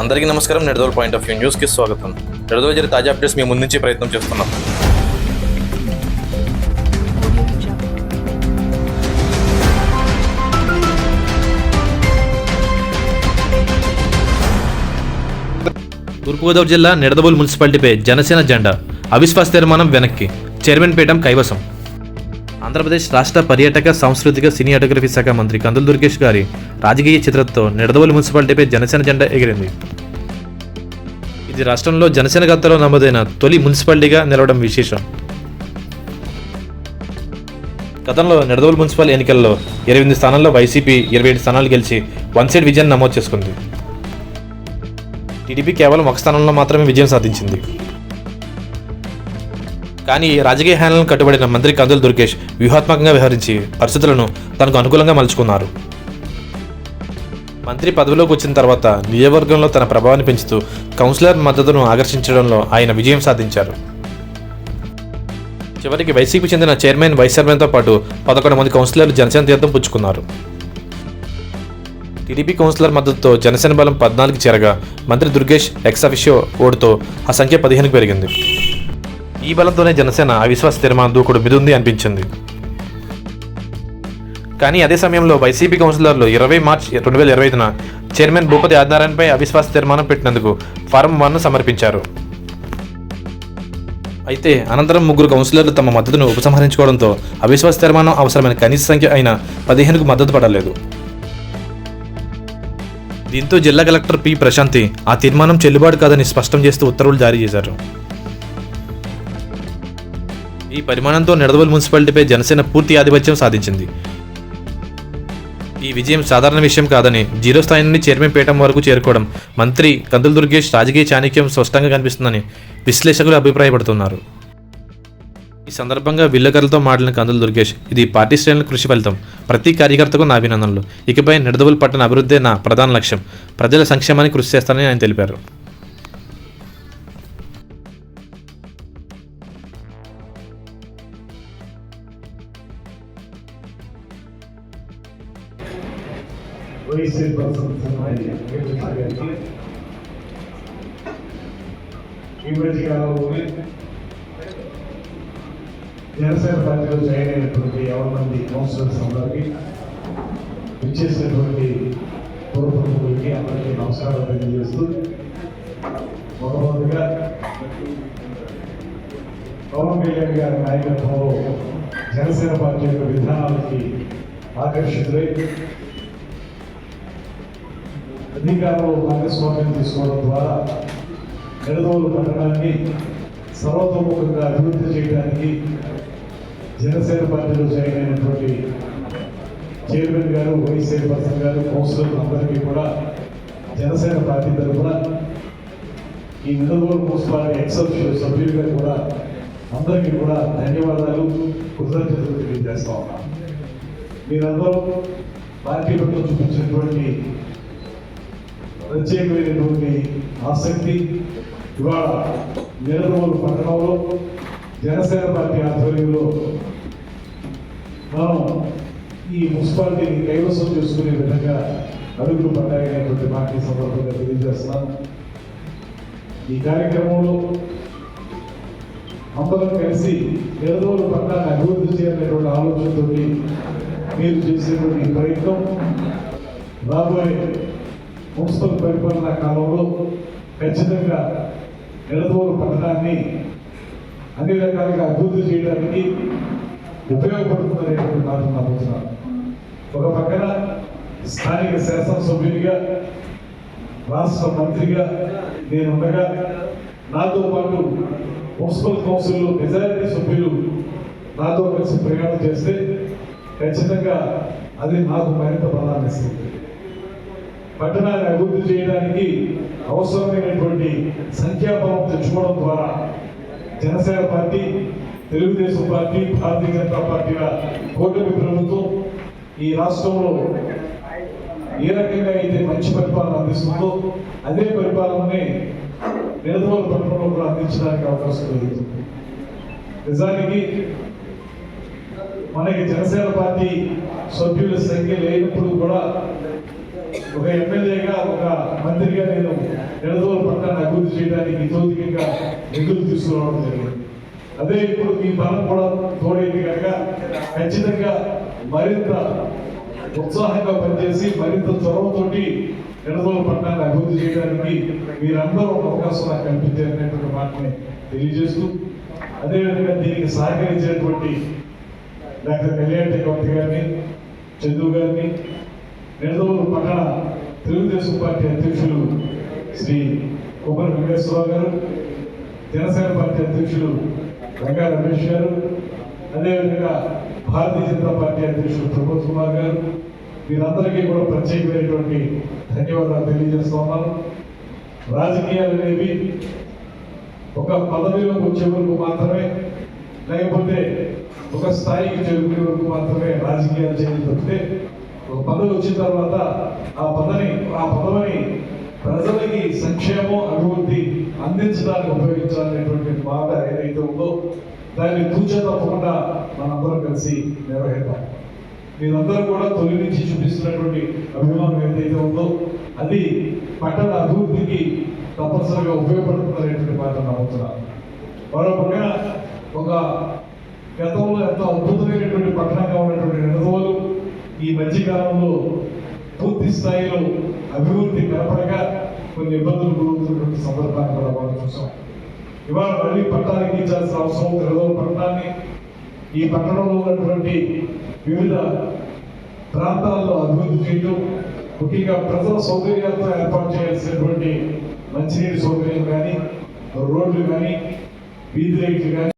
అందరికీ నమస్కారం. Nidadavole point of view న్యూస్కి స్వాగతం. నిడదోల్ జరిగే తాజా అప్డేట్స్ మీ ముందుంచి ప్రయత్నం చేస్తున్నాం. తూర్పుగోదావరి జిల్లా నిడదబోల్ మున్సిపాలిటీపై జనసేన జెండా. అవిశ్వాస తీర్మానం వెనక్కి. చైర్మన్ పీఠం కైవసం. ఆంధ్రప్రదేశ్ రాష్ట్ర పర్యాటక సాంస్కృతిక సినీ శాఖ మంత్రి కందుల దుర్గేష్ గారి రాజకీయ చిత్రంతో నిడదవోలు మున్సిపాలిటీపై జనసేన జెండా ఎగిరింది. ఇది రాష్ట్రంలో జనసేన ఖాతాలో నమోదైన తొలి మున్సిపాలిటీగా నిలవడం విశేషం. గతంలో నిడదవోలు మున్సిపల్ ఎన్నికల్లో ఇరవై ఎనిమిది స్థానాల్లో వైసీపీ ఇరవై ఏడు స్థానాలు గెలిచి వన్ సైడ్ విజయాన్ని నమోదు చేసుకుంది. టీడీపీ కేవలం ఒక స్థానంలో మాత్రమే విజయం సాధించింది. కానీ రాజకీయ హ్యాండ్లను కట్టుబడిన మంత్రి కందుల దుర్గేష్ వ్యూహాత్మకంగా వ్యవహరించి పరిస్థితులను తనకు అనుకూలంగా మలుచుకున్నారు. మంత్రి పదవిలోకి వచ్చిన తర్వాత నియోజకవర్గంలో తన ప్రభావాన్ని పెంచుతూ కౌన్సిలర్ మద్దతును ఆకర్షించడంలో ఆయన విజయం సాధించారు. చివరికి వైసీపీ చెందిన చైర్మన్ వైస్ చైర్మన్తో పాటు పదకొండు మంది కౌన్సిలర్లు జనసేన తీర్థం పుచ్చుకున్నారు. టీడీపీ కౌన్సిలర్ మద్దతుతో జనసేన బలం పద్నాలుగు చేరగా మంత్రి దుర్గేష్ ఎక్సాఫిషియో ఓటుతో ఆ సంఖ్య పదిహేనుకు పెరిగింది. ఈ బలంతోనే జనసేన అవిశ్వాస తీర్మానం దూకుడు మిదుంది అనిపించింది. కానీ అదే సమయంలో వైసీపీ కౌన్సిలర్లు ఇరవై మార్చ్ రెండు వేల ఇరవై ఐదున చైర్మన్ భూపతి ఆదినారాయణపై అవిశ్వాస తీర్మానం పెట్టినందుకు ఫారం వన్ సమర్పించారు. అయితే అనంతరం ముగ్గురు కౌన్సిలర్లు తమ మద్దతును ఉపసంహరించుకోవడంతో అవిశ్వాస తీర్మానం అవసరమైన కనీస సంఖ్య అయిన పదిహేనుకు మద్దతు పడలేదు. దీంతో జిల్లా కలెక్టర్ పి ప్రశాంతి ఆ తీర్మానం చెల్లుబాటు కాదని స్పష్టం చేస్తూ ఉత్తర్వులు జారీ చేశారు. ఈ పరిమాణంతో నిడదవోలు మున్సిపాలిటీపై జనసేన పూర్తి ఆధిపత్యం సాధించింది. ఈ విజయం సాధారణ విషయం కాదని జీరో స్థాయి నుండి చైర్మన్ పీఠం వరకు చేరుకోవడం మంత్రి కందుల దుర్గేష్ రాజకీయ చాణక్యం స్పష్టంగా కనిపిస్తుందని విశ్లేషకులు అభిప్రాయపడుతున్నారు. ఈ సందర్భంగా విలేకరులతో మాట్లాడిన కందుల దుర్గేష్ ఇది పార్టీ శ్రేణుల కృషి ఫలితం. ప్రతి కార్యకర్తకు నా అభినందనలు. ఇకపై నిడదవులు పట్టణ అభివృద్ధి నా ప్రధాన లక్ష్యం. ప్రజల సంక్షేమానికి కృషి చేస్తానని ఆయన తెలిపారు. వైసీ పర్సన్స్ ఈ మధ్య కాలంలోనే జనసేన పార్టీలో జాయిన్ అయినటువంటి ఎవరి మంది కౌన్సిలర్స్ అందరికీ ఇచ్చేసినటువంటి పూర్వపక్షులకి అందరికీ నమస్కారాలు తెలియజేస్తూ మొట్టమొదటిగా పవన్ కళ్యాణ్ గారి నాయకత్వంలో జనసేన పార్టీ యొక్క విధానాలకి ఆకర్షితులై అధికారంలో భాగస్వామ్యం తీసుకోవడం ద్వారా నిడదవోలు పట్టణాన్ని సర్వతోముఖంగా అభివృద్ధి చేయడానికి జనసేన పార్టీలో జాయిన్ అయినటువంటి చైర్మన్ గారు వైస్ చైర్పర్సన్ గారు కౌన్సిలర్లు అందరికీ కూడా జనసేన పార్టీ తరఫున ఈ నిడదవోలు మున్సిపాలిటీ ఎక్సెప్షన్ సభ్యులుగా కూడా అందరికీ కూడా ధన్యవాదాలు కృతజ్ఞతలు తెలియజేస్తా ఉన్నాను మీరందరూ పార్టీ పట్ల చూపించినటువంటి ప్రత్యేకమైనటువంటి ఆసక్తి. ఇవాళ నిడదవోలు పట్టణంలో జనసేన పార్టీ ఆధ్వర్యంలో మనం ఈ మున్సిపాలిటీని కైవసం చేసుకునే విధంగా అడుగులు పడ్డాయనేటువంటి మాట సందర్భంగా తెలియజేస్తున్నాను ఈ కార్యక్రమంలో అందరం కలిసి నిడదవోలు పట్టణాన్ని అభివృద్ధి చేయాలనేటువంటి ఆలోచనతో మీరు చేసేటువంటి ఈ ప్రయత్నం. రాబోయే మున్సిపల్ పరిపాలనా కాలంలో ఖచ్చితంగా నిడదోరు పట్టణాన్ని అన్ని రకాలుగా అభివృద్ధి చేయడానికి ఉపయోగపడుతుందనేటువంటి మాట నమ్ముతున్నాను ఒక పక్కన స్థానిక శాసనసభ్యునిగా రాష్ట్ర మంత్రిగా నేను ఉండగా నాతో పాటు మున్సిపల్ కౌన్సిల్లో మెజారిటీ సభ్యులు నాతో కలిసి ప్రయాణం చేస్తే ఖచ్చితంగా అది నాకు మరింత బలాన్ని ఇస్తుంది. పట్టణాన్ని అభివృద్ధి చేయడానికి అవసరమైనటువంటి సంఖ్యాబలం తెచ్చుకోవడం ద్వారా జనసేన పార్టీ తెలుగుదేశం పార్టీ భారతీయ జనతా పార్టీల కూటమి ప్రభుత్వం ఈ రాష్ట్రంలో ఏ రకంగా అయితే మంచి పరిపాలన అందిస్తుందో అదే పరిపాలనని నిడదవోలు పట్టణంలో కూడా అందించడానికి అవకాశం కలుగుతుంది నిజానికి మనకి జనసేన పార్టీ సభ్యుల సంఖ్య లేనప్పుడు కూడా ఒక ఎమ్మెల్యేగా ఒక మంత్రిగా నేను నిడదవోలు పట్టణాన్ని అభివృద్ధి చేయడానికి తోదికంగా నిధులు తీసుకురావడం జరిగింది. అదే ఇప్పుడు మీ బలం కూడా తోడైంది కనుక ఖచ్చితంగా మరింత ఉత్సాహంగా పనిచేసి మరింత చొరవతోటి నిడదవోలు పట్టణాన్ని అభివృద్ధి చేయడానికి మీరందరూ ఒక అవకాశం నాకు కల్పించారనేటువంటి మాటని తెలియజేస్తూ అదేవిధంగా దీనికి సహకరించినటువంటి డాక్టర్ కళ్యాణ్ చక్రవర్తి గారిని చంద్రు గారిని నిడదవోలు పక్కన తెలుగుదేశం పార్టీ అధ్యక్షులు శ్రీ కొమ్మరి వెంకటేశ్వరరావు గారు జనసేన పార్టీ అధ్యక్షులు రంగా రమేష్ గారు అదేవిధంగా భారతీయ జనతా పార్టీ అధ్యక్షులు ప్రమోద్ కుమార్ గారు వీరందరికీ కూడా ప్రత్యేకమైనటువంటి ధన్యవాదాలు తెలియజేస్తున్నాను రాజకీయాలు అనేవి ఒక పదవిలోకి వచ్చే వరకు మాత్రమే లేకపోతే ఒక స్థాయికి చేరుకునే వరకు మాత్రమే రాజకీయాలు చేయడం తప్పితే పదవి వచ్చిన తర్వాత ఆ పదని ఆ పదవిని ప్రజలకి సంక్షేమం అభివృద్ధి అందించడానికి ఉపయోగించాలనేటువంటి మాట ఏదైతే ఉందో దాన్ని తూచే తప్పకుండా మనందరం కలిసి నిర్వహిద్దాం మీరందరూ కూడా తొలి నుంచి చూపిస్తున్నటువంటి అభిమానం ఏదైతే ఉందో అది పట్టణ అభివృద్ధికి తప్పనిసరిగా ఉపయోగపడుతుందనేటువంటి మాట నమ్ముతున్నాను. మరో పక్కన ఒక గతంలో ఎంతో అద్భుతమైనటువంటి పట్టణంగా ఉన్నటువంటి ఈ మధ్యకాలంలో పూర్తి స్థాయిలో అభివృద్ధి కనపడక కొన్ని ఇబ్బందులు గురవుతున్నటువంటి సందర్భాన్ని కూడా మనం చూసాం. ఇవాళ మళ్ళీ పట్టణానికి ఇచ్చాల్సిన అవసరం నిడదవోలు పట్టణాన్ని ఈ పట్టణంలో ఉన్నటువంటి వివిధ ప్రాంతాల్లో అభివృద్ధి చేయడం ముఖ్యంగా ప్రజల సౌకర్యాలతో ఏర్పాటు చేయాల్సినటువంటి మంచినీటి సౌకర్యం కానీ రోడ్లు కానీ వీధి లైట్లు కానీ